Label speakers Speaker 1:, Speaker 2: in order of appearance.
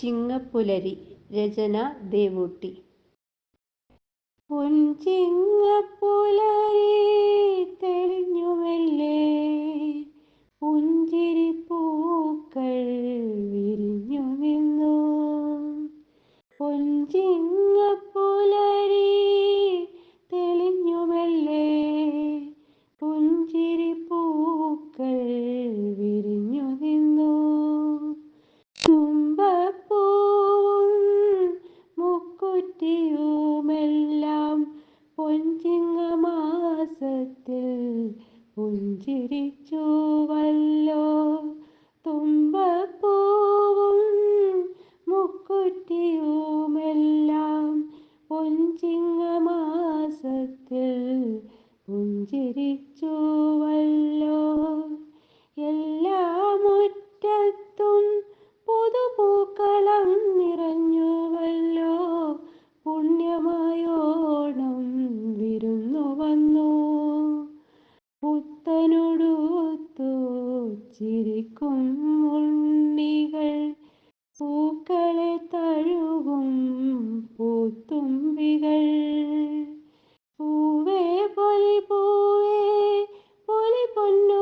Speaker 1: ചിങ്ങപ്പുലരി രചന ദേവൂട്ടി. പൊൻചിങ്ങപ്പുലരി തെളിഞ്ഞുമല്ലേ പുഞ്ചിരി പൂക്കൾ വിരിഞ്ഞു നിന്നു പൊൻചിങ്ങപ്പുലരി പൊൻചിങ്ങമാസത്തിൽ പുഞ്ചിരിച്ചുവല്ലോ തുമ്പപ്പൂവും മുക്കുറ്റിയുമെല്ലാം പൊഞ്ചിങ്ങമാസത്തിൽ പുഞ്ചിരിച്ചുവല്ലോ പുത്തനൊടുത്തൂച്ചിരിക്കും പൂക്കളെ തഴുകും പൂത്തുമ്പികൾ. പൂവേ പൊലി പൂവേ പൊലി പൊന്നു